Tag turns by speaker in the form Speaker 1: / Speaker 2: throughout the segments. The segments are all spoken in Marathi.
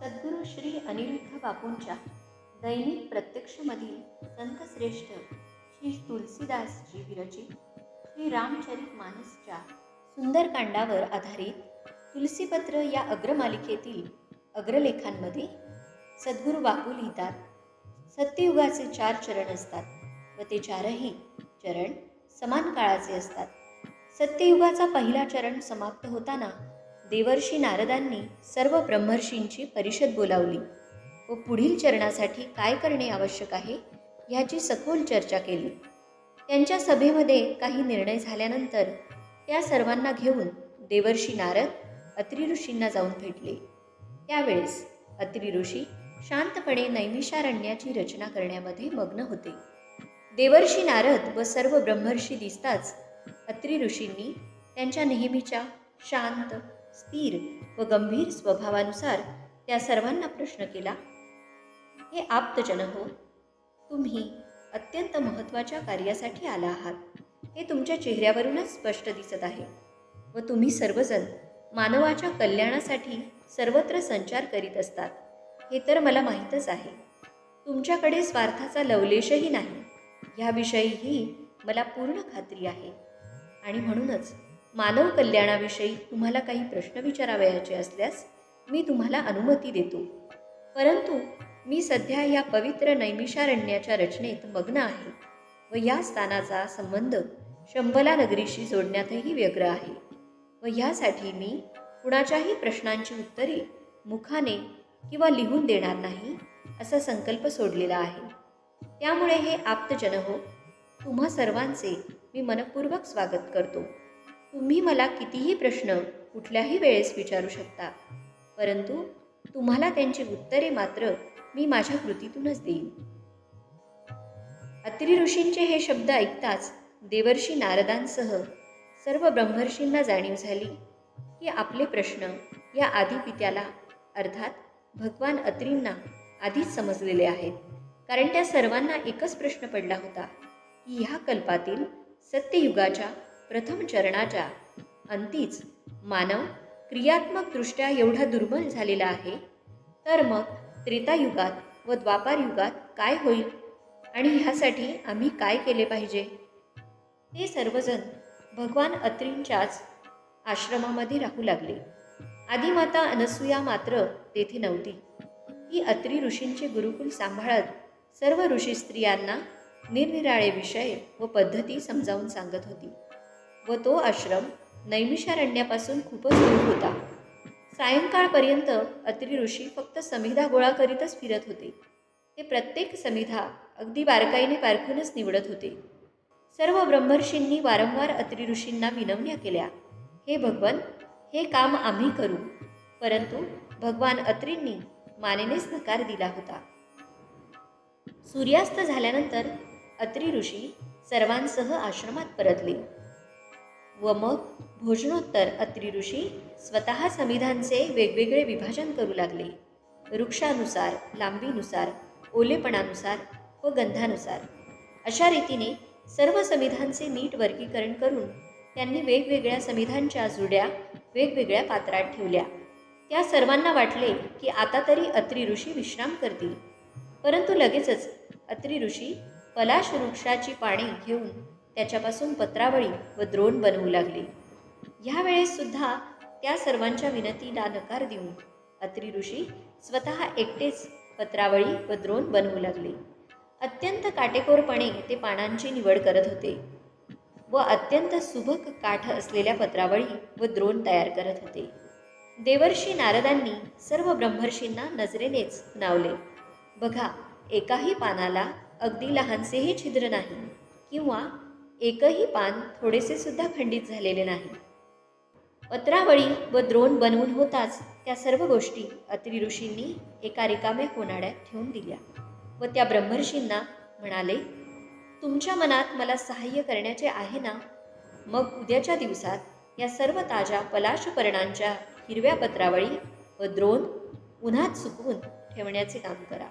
Speaker 1: सद्गुरू श्री अनिरुद्ध बापूंच्या दैनिक प्रत्यक्षमधील संतश्रेष्ठ श्री तुलसीदासजी विरचित श्री रामचरित मानसच्या सुंदरकांडावर आधारित तुलसीपत्र या अग्रमालिकेतील अग्रलेखांमध्ये सद्गुरू बापू लिहितात. सत्ययुगाचे चार चरण असतात व ते चारही चरण समान काळाचे असतात. सत्ययुगाचा पहिला चरण समाप्त होताना देवर्षी नारदांनी सर्व ब्रह्मर्षींची परिषद बोलावली. व पुढील चरणासाठी काय करणे आवश्यक आहे ह्याची सखोल चर्चा केली. त्यांच्या सभेमध्ये काही निर्णय झाल्यानंतर त्या सर्वांना घेऊन देवर्षी नारद अत्रि ऋषींना जाऊन भेटले. त्यावेळेस अत्रि ऋषी शांतपणे नैमिषारण्याची रचना करण्यामध्ये मग्न होते. देवर्षी नारद व सर्व ब्रह्मर्षी दिसताच अत्रि ऋषींनी त्यांच्या नेहमीच्या शांत स्थिर व गंभीर स्वभावानुसार त्या सर्वांना प्रश्न केला हे आप्तजन हो तुम्ही अत्यंत महत्त्वाच्या कार्यासाठी आला आहात. हे तुमच्या चेहऱ्यावरूनच स्पष्ट दिसत आहे व तुम्ही सर्वजण मानवाच्या कल्याणासाठी सर्वत्र संचार करीत असतात. हे तर मला माहीतच आहे. तुमच्याकडे स्वार्थाचा लवलेशही नाही. ह्याविषयीही मला पूर्ण खात्री आहे. आणि म्हणूनच मानव कल्याणाविषयी तुम्हाला काही प्रश्न विचारावयाचे असल्यास मी तुम्हाला अनुमती देतो. परंतु मी सध्या या पवित्र नैमिषारण्याच्या रचनेत मग्न आहे व या स्थानाचा संबंध शंभला नगरीशी जोडण्यातही व्यग्र आहे व ह्यासाठी मी कुणाच्याही प्रश्नांची उत्तरे मुखाने किंवा लिहून देणार नाही असा संकल्प सोडलेला आहे. त्यामुळे हे आप्तजन हो. तुम्हा सर्वांचे मी मनपूर्वक स्वागत करतो. तुम्ही मला कितीही प्रश्न कुठल्याही वेळेस विचारू शकता. परंतु तुम्हाला त्यांची उत्तरे मात्र मी माझ्या कृतीतूनच देईन. अत्रि ऋषींचे हे शब्द ऐकताच देवर्षी नारदांसह सर्व ब्रह्मर्षींना जाणीव झाली की आपले प्रश्न या आदिपित्याला अर्थात भगवान अत्रींना आधीच समजलेले आहेत. कारण त्या सर्वांना एकच प्रश्न पडला होता की ह्या कल्पातील सत्ययुगाच्या प्रथम चरणाच्या अंतीच मानव क्रियात्मकदृष्ट्या एवढा दुर्बल झालेला आहे तर मग त्रेतायुगात व द्वापारयुगात काय होईल आणि ह्यासाठी आम्ही काय केले पाहिजे? ते सर्वजण भगवान अत्रींच्याच आश्रमामध्ये राहू लागले. आदिमाता अनसूया मात्र तेथे नव्हती. ही अत्री ऋषींचे गुरुकुल सांभाळत सर्व ऋषी स्त्रियांना निरनिराळे विषय व पद्धती समजावून सांगत होती. व तो आश्रम नैमिषारण्यापासून खूपच दूर होता. सायंकाळपर्यंत अत्रि ऋषी फक्त समिधा गोळा करीतच फिरत होते. ते प्रत्येक समिधा अगदी बारकाईने पारखूनच निवडत होते. सर्व ब्रह्मर्षींनी वारंवार अत्री ऋषींना विनवण्या केल्या. हे भगवन हे काम आम्ही करू. परंतु भगवान अत्रींनी मानेनेच नकार दिला होता. सूर्यास्त झाल्यानंतर अत्रि ऋषी सर्वांसह आश्रमात परतले. व मग भोजनोत्तर अत्री ऋषी स्वतः समिधांचे वेगवेगळे विभाजन करू लागले. वृक्षानुसार लांबीनुसार ओलेपणानुसार व गंधानुसार. अशा रीतीने सर्व समिधांचे नीट वर्गीकरण करून त्यांनी वेगवेगळ्या समिधांच्या जुड्या वेगवेगळ्या पात्रात ठेवल्या. त्या सर्वांना वाटले की आता तरी अत्रि ऋषी विश्राम करतील. परंतु लगेचच अत्रि ऋषी पलाश वृक्षाची पाने घेऊन त्याच्यापासून पत्रावळी व द्रोण बनवू लागले. ह्यावेळेस सुद्धा त्या सर्वांच्या विनंतीला नकार देऊन अत्री ऋषी स्वतः एकटेच पत्रावळी व द्रोण बनवू लागले. अत्यंत काटेकोरपणे ते पानांची निवड करत होते व अत्यंत सुबक काठ असलेल्या पत्रावळी व द्रोण तयार करत होते. देवर्षी नारदांनी सर्व ब्रह्मर्षींना नजरेनेच नावले. बघा एकाही पानाला अगदी लहानसेही छिद्र नाही किंवा एकही पान थोडेसे सुद्धा खंडित झालेले नाही. पत्रावळी व द्रोण बनवून होताच त्या सर्व गोष्टी अत्रि ऋषींनी एका रिकाम्या कोनाड्यात ठेवून दिल्या व त्या ब्रह्मर्षींना म्हणाले तुमच्या मनात मला सहाय्य करण्याचे आहे ना? मग उद्याच्या दिवसात या सर्व ताज्या पलाशपर्णांच्या हिरव्या पत्रावळी व द्रोण उन्हात सुकवून ठेवण्याचे काम करा.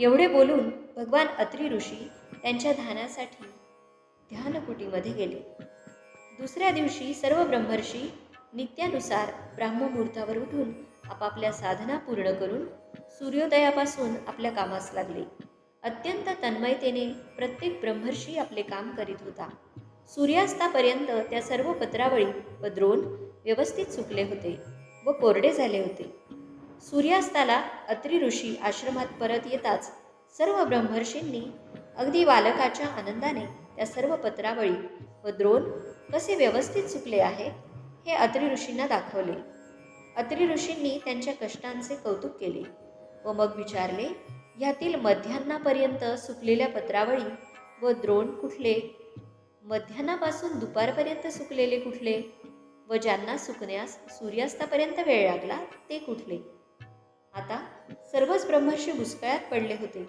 Speaker 1: एवढे बोलून भगवान अत्रि ऋषी त्यांच्या ध्यानासाठी ध्यानकुटीमध्ये गेले. दुसऱ्या दिवशी सर्व ब्रह्मर्षी नित्यानुसार ब्राह्ममुहूर्तावर उठून आपापल्या साधना पूर्ण करून सूर्योदयापासून आपल्या कामास लागले. अत्यंत तन्मयतेने प्रत्येक ब्रह्मर्षी आपले काम करीत होता. सूर्यास्तापर्यंत त्या सर्व पत्रावळी व द्रोण व्यवस्थित सुकले होते व कोरडे झाले होते. सूर्यास्ताला अत्री ऋषी आश्रमात परत येताच सर्व ब्रह्मर्षींनी अगदी बालकाच्या आनंदाने या सर्व पत्रावळी व द्रोण कसे व्यवस्थित चुकले आहेत हे अत्रि ऋषींना दाखवले. अत्रि ऋषींनी त्यांच्या कष्टांचे कौतुक केले व मग विचारले ह्यातील मध्यान्नापर्यंत सुकलेल्या पत्रावळी व द्रोण कुठले? मध्यान्नापासून दुपारपर्यंत सुकलेले कुठले? व ज्यांना सुकण्यास सूर्यास्तापर्यंत वेळ लागला ते कुठले? आता सर्वच ब्रह्मर्षी बुचकळ्यात पडले होते.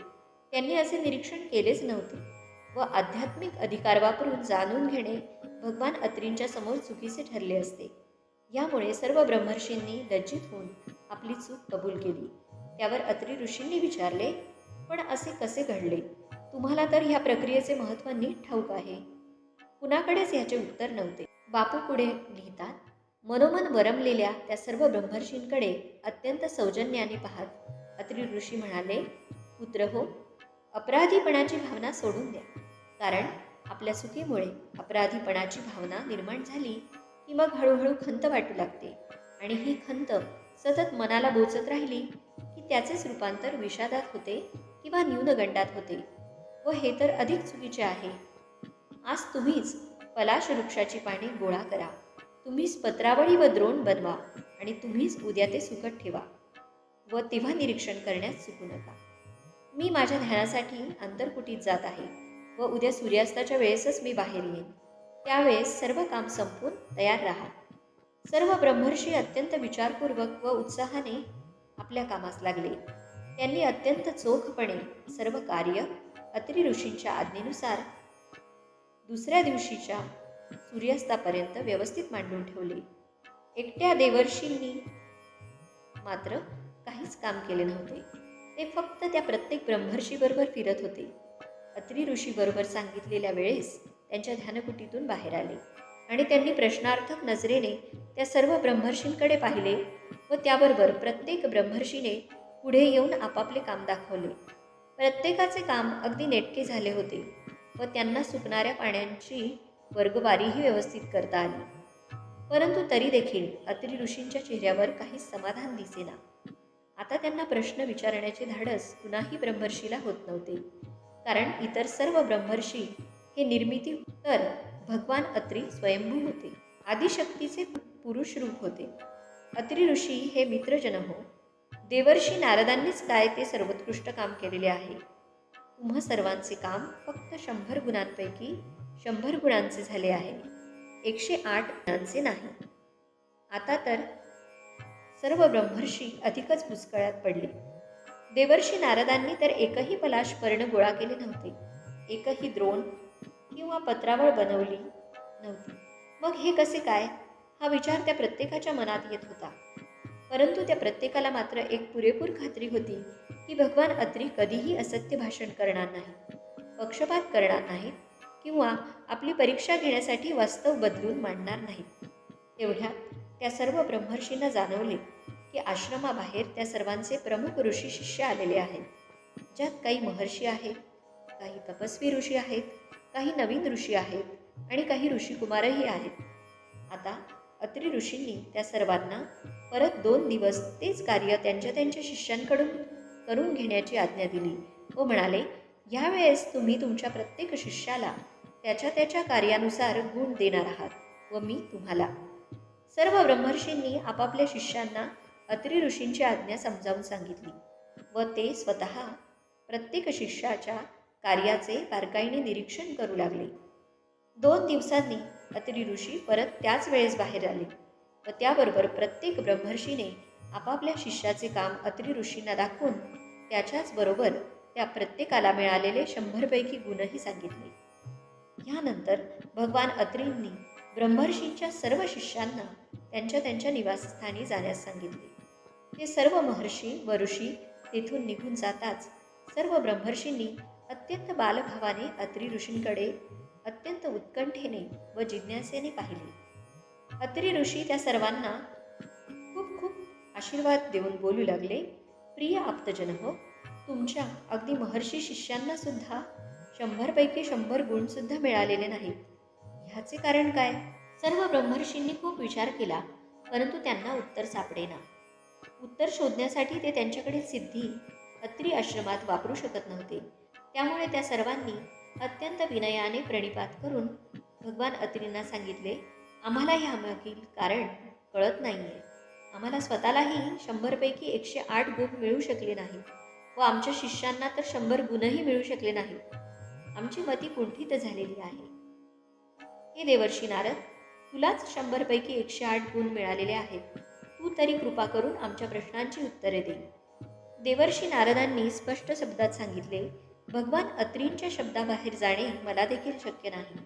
Speaker 1: त्यांनी असे निरीक्षण केलेच नव्हते. व आध्यात्मिक अधिकार वापरून जाणून घेणे भगवान अत्रींच्या समोर चुकीचे ठरले असते. यामुळे सर्व ब्रह्मर्षींनी लज्जित होऊन आपली चूक कबूल केली. त्यावर अत्री ऋषींनी विचारले पण असे कसे घडले? तुम्हाला तर ह्या प्रक्रियेचे महत्त्व नीट ठाऊक आहे. कुणाकडेच ह्याचे उत्तर नव्हते. बापू पुढे लिहितात मनोमन वरमलेल्या त्या सर्व ब्रह्मर्षींकडे अत्यंत सौजन्याने पाहत अत्रि ऋषी म्हणाले पुत्र हो अपराधीपणाची भावना सोडून द्या. कारण आपल्या चुकीमुळे अपराधीपणाची भावना निर्माण झाली की मग हळूहळू खंत वाटू लागते आणि ही खंत सतत मनाला बोचत राहिली की त्याचेच रूपांतर विषादात होते किंवा न्यूनगंडात होते व हे तर अधिक चुकीचे आहे. आज तुम्हीच पलाश वृक्षाची पाने गोळा करा. तुम्हीच पत्रावळी व द्रोण बनवा आणि तुम्हीच उद्या ते सुकट ठेवा व तेव्हा निरीक्षण करण्यास चुकू नका. मी माझ्या ध्यानासाठी अंतरकुटीत जात आहे. व उद्या सूर्यास्ताच्या वेळेसच मी बाहेर येईन. त्यावेळेस सर्व काम संपून तयार राहा. सर्व ब्रह्मर्षी अत्यंत विचारपूर्वक व उत्साहाने आपल्या कामास लागले. त्यांनी अत्यंत चोखपणे सर्व कार्य अत्रि ऋषींच्या आज्ञेनुसार दुसऱ्या दिवशीच्या सूर्यास्तापर्यंत व्यवस्थित मांडून ठेवले. एकट्या देवर्षींनी मात्र काहीच काम केले नव्हते. ते फक्त त्या प्रत्येक ब्रह्मर्षीबरोबर फिरत होते. अत्रि ऋषीबरोबर सांगितलेल्या वेळेस त्यांच्या ध्यानकुटीतून बाहेर आले. आणि त्यांनी प्रश्नार्थक नजरेने त्या सर्व ब्रह्मर्षींकडे पाहिले व त्याबरोबर प्रत्येक ब्रह्मर्षीने पुढे येऊन आपापले काम दाखवले. प्रत्येकाचे काम अगदी नेटके झाले होते व त्यांना सुकणाऱ्या पाण्याची वर्गवारीही व्यवस्थित करता आली. परंतु तरी देखील अत्रि ऋषींच्या चेहऱ्यावर काही समाधान दिसेना. आता त्यांना प्रश्न विचारण्याचे धाडस कुणाही ब्रह्मर्षीला होत नव्हते. कारण इतर सर्व ब्रह्मर्षी हे निर्मिती तर भगवान अत्री स्वयंभू होते. आदिशक्तीचे पुरुष रूप होते. अत्री ऋषी हे मित्रजन हो. देवर्षी नारदांनीच काय ते सर्वोत्कृष्ट काम केलेले आहे? तुम्हा सर्वांचे काम फक्त शंभर गुणांपैकी शंभर गुणांचे झाले आहे. एकशे आठ गुणांचे नाही. आता तर सर्व ब्रह्मर्षी अधिकच पुष्कळ्यात पडले. देवर्षी नारदांनी तर एकही पलाश पर्ण गोळा केले नव्हते. एकही द्रोण किंवा पत्रावळ बनवली नव्हती. मग हे कसे काय? हा विचार त्या प्रत्येकाच्या मनात येत होता. परंतु त्या प्रत्येकाला मात्र एक पुरेपूर खात्री होती की भगवान अत्री कधीही असत्य भाषण करणार नाही पक्षपात करणार नाहीत किंवा आपली परीक्षा घेण्यासाठी वास्तव बदलून मांडणार नाहीत. तेवढ्यात त्या सर्व ब्रह्मर्षींना जाणवले की आश्रमाबाहेर त्या सर्वांचे प्रमुख ऋषी शिष्य आलेले आहेत. ज्यात काही महर्षी आहेत काही तपस्वी ऋषी आहेत काही नवीन ऋषी आहेत आणि काही ऋषीकुमारही आहेत. आता अत्रि ऋषींनी त्या सर्वांना परत दोन दिवस तेच कार्य त्यांच्या त्यांच्या शिष्यांकडून करून घेण्याची आज्ञा दिली. व म्हणाले यावेळेस तुम्ही तुमच्या प्रत्येक शिष्याला त्याच्या त्याच्या कार्यानुसार गुण देणार आहात व मी तुम्हाला. सर्व ब्रह्मर्षींनी आपापल्या शिष्यांना अत्रि ऋषींची आज्ञा समजावून सांगितली व ते स्वतः प्रत्येक शिष्याच्या कार्याचे बारकाईने निरीक्षण करू लागले. दोन दिवसांनी अत्रि ऋषी परत त्याच वेळेस बाहेर आले व त्याबरोबर प्रत्येक ब्रह्मर्षीने आपापल्या शिष्याचे काम अत्रि ऋषींना दाखवून त्याच्याच बरोबर त्या प्रत्येकाला मिळालेले शंभरपैकी गुणही सांगितले. ह्यानंतर भगवान अत्रींनी ब्रह्मर्षींच्या सर्व शिष्यांना त्यांच्या त्यांच्या निवासस्थानी जाण्यास सांगितले. ते सर्व महर्षी व ऋषी तेथून निघून जाताच सर्व ब्रह्मर्षींनी अत्यंत बालभावाने अत्रि ऋषींकडे अत्यंत उत्कंठेने व जिज्ञासेने पाहिले. अत्रि ऋषी त्या सर्वांना खूप खूप आशीर्वाद देऊन बोलू लागले प्रिय आप्तजन हो तुमच्या अगदी महर्षी शिष्यांना सुद्धा शंभरपैकी शंभर गुणसुद्धा मिळालेले नाहीत. ह्याचे कारण काय? सर्व ब्रह्मर्षींनी खूप विचार केला परंतु त्यांना उत्तर सापडेना. उत्तर शोधण्यासाठी ते त्यांच्याकडील सिद्धी अत्री आश्रमात वापरू शकत नव्हते. त्यामुळे त्या सर्वांनी अत्यंत विनयाने प्रणिपात करून भगवान अत्रींना सांगितले आम्हाला ह्यामागील कारण कळत नाही आहे आम्हाला स्वतःलाही शंभरपैकी एकशे आठ गुण मिळू शकले नाहीत व आमच्या शिष्यांना तर शंभर गुणही मिळू शकले नाहीत. आमची मती कुंठित झालेली आहे. हे देवर्षी नारद तुलाच शंभरपैकी एकशे आठ गुण मिळालेले आहेत. तू तरी कृपा करून आमच्या प्रश्नांची उत्तरे दे. देवर्षी नारदांनी स्पष्ट शब्दात सांगितले भगवान अत्रींच्या शब्दाबाहेर जाणे मला देखील शक्य नाही.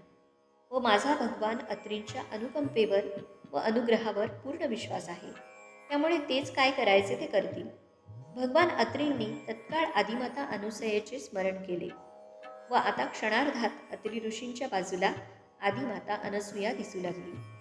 Speaker 1: व माझा भगवान अत्रींच्या अनुकंपेवर व अनुग्रहावर पूर्ण विश्वास आहे. त्यामुळे तेच काय करायचे ते करतील. भगवान अत्रींनी तत्काळ आदिमाता अनुसयेचे स्मरण केले. व आता क्षणार्धात अत्री ऋषींच्या बाजूला आदिमाता अनसुया दिसू लागली.